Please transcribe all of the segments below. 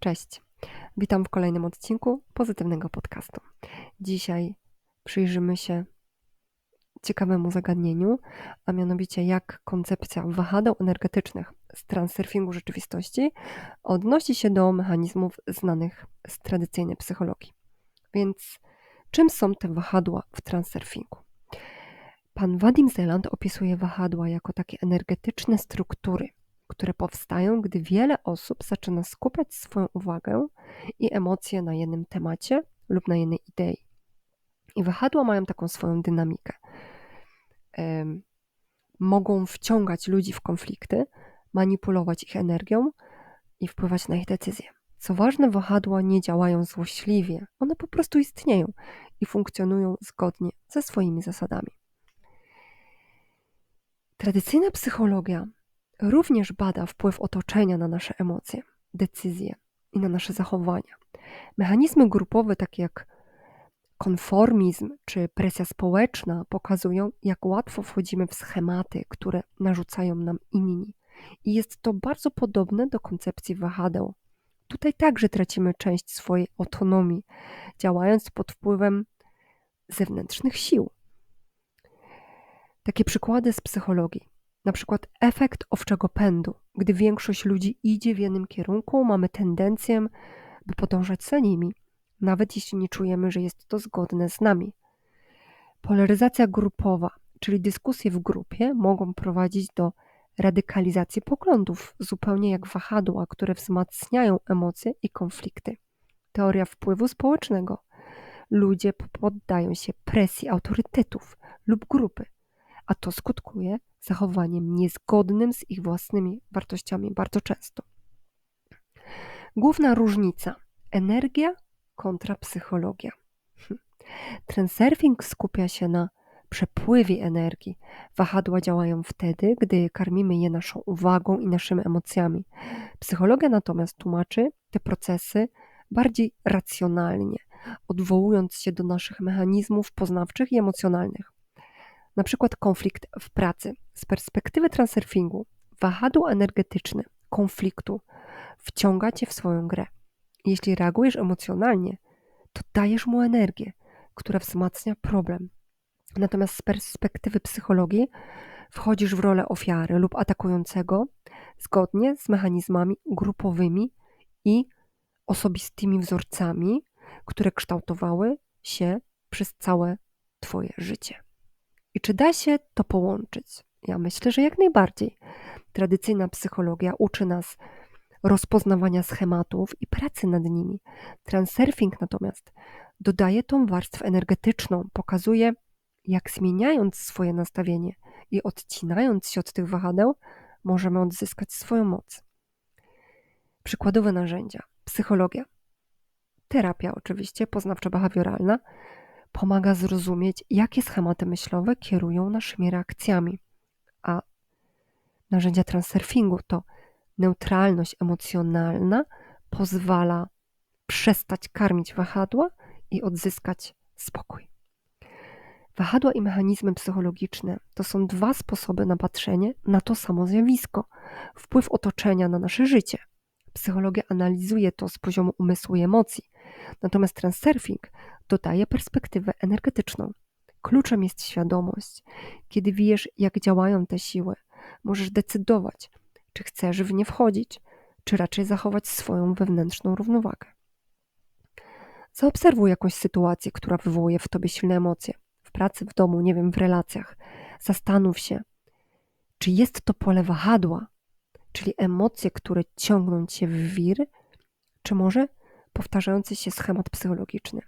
Cześć. Witam w kolejnym odcinku pozytywnego podcastu. Dzisiaj przyjrzymy się ciekawemu zagadnieniu, a mianowicie jak koncepcja wahadeł energetycznych z transurfingu rzeczywistości odnosi się do mechanizmów znanych z tradycyjnej psychologii. Więc czym są te wahadła w transurfingu? Pan Wadim Zeland opisuje wahadła jako takie energetyczne struktury, które powstają, gdy wiele osób zaczyna skupiać swoją uwagę i emocje na jednym temacie lub na jednej idei. I wahadła mają taką swoją dynamikę. Mogą wciągać ludzi w konflikty, manipulować ich energią i wpływać na ich decyzje. Co ważne, wahadła nie działają złośliwie, one po prostu istnieją i funkcjonują zgodnie ze swoimi zasadami. Tradycyjna psychologia również bada wpływ otoczenia na nasze emocje, decyzje i na nasze zachowania. Mechanizmy grupowe, takie jak konformizm czy presja społeczna, pokazują, jak łatwo wchodzimy w schematy, które narzucają nam inni. I jest to bardzo podobne do koncepcji wahadeł. Tutaj także tracimy część swojej autonomii, działając pod wpływem zewnętrznych sił. Takie przykłady z psychologii. Na przykład efekt owczego pędu. Gdy większość ludzi idzie w jednym kierunku, mamy tendencję, by podążać za nimi, nawet jeśli nie czujemy, że jest to zgodne z nami. Polaryzacja grupowa, czyli dyskusje w grupie, mogą prowadzić do radykalizacji poglądów, zupełnie jak wahadła, które wzmacniają emocje i konflikty. Teoria wpływu społecznego. Ludzie poddają się presji autorytetów lub grupy, a to skutkuje zachowaniem niezgodnym z ich własnymi wartościami bardzo często. Główna różnica energia kontra psychologia. Transurfing skupia się na przepływie energii. Wahadła działają wtedy, gdy karmimy je naszą uwagą i naszymi emocjami. Psychologia natomiast tłumaczy te procesy bardziej racjonalnie, odwołując się do naszych mechanizmów poznawczych i emocjonalnych. Na przykład konflikt w pracy. Z perspektywy transurfingu, wahadło energetyczne konfliktu wciąga cię w swoją grę. Jeśli reagujesz emocjonalnie, to dajesz mu energię, która wzmacnia problem. Natomiast z perspektywy psychologii wchodzisz w rolę ofiary lub atakującego zgodnie z mechanizmami grupowymi i osobistymi wzorcami, które kształtowały się przez całe Twoje życie. I czy da się to połączyć? Ja myślę, że jak najbardziej. Tradycyjna psychologia uczy nas rozpoznawania schematów i pracy nad nimi. Transurfing natomiast dodaje tą warstwę energetyczną, pokazuje, jak zmieniając swoje nastawienie i odcinając się od tych wahadeł, możemy odzyskać swoją moc. Przykładowe narzędzia: psychologia, terapia, oczywiście, poznawczo-behawioralna, pomaga zrozumieć, jakie schematy myślowe kierują naszymi reakcjami. A narzędzia transurfingu to neutralność emocjonalna pozwala przestać karmić wahadła i odzyskać spokój. Wahadła i mechanizmy psychologiczne to są dwa sposoby na patrzenie na to samo zjawisko wpływ otoczenia na nasze życie. Psychologia analizuje to z poziomu umysłu i emocji, natomiast transurfing dodaje perspektywę energetyczną. Kluczem jest świadomość. Kiedy wiesz, jak działają te siły, możesz decydować, czy chcesz w nie wchodzić, czy raczej zachować swoją wewnętrzną równowagę. Zaobserwuj jakąś sytuację, która wywołuje w tobie silne emocje. W pracy, w domu, nie wiem, w relacjach. Zastanów się, czy jest to pole wahadła, czyli emocje, które ciągną cię w wir, czy może powtarzający się schemat psychologiczny.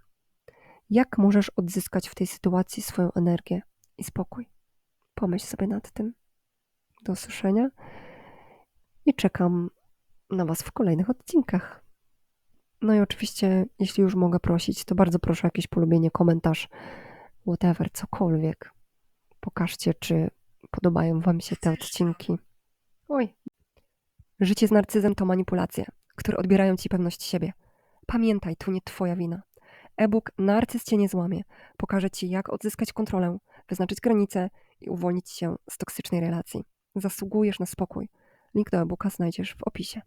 Jak możesz odzyskać w tej sytuacji swoją energię i spokój? Pomyśl sobie nad tym. Do usłyszenia i czekam na Was w kolejnych odcinkach. No i oczywiście, jeśli już mogę prosić, to bardzo proszę o jakieś polubienie, komentarz, whatever, cokolwiek. Pokażcie, czy podobają Wam się te odcinki. Oj. Życie z narcyzem to manipulacje, które odbierają Ci pewność siebie. Pamiętaj, to nie Twoja wina. E-book Narcyz Cię nie złamie. Pokaże Ci, jak odzyskać kontrolę, wyznaczyć granice i uwolnić się z toksycznej relacji. Zasługujesz na spokój. Link do e-booka znajdziesz w opisie.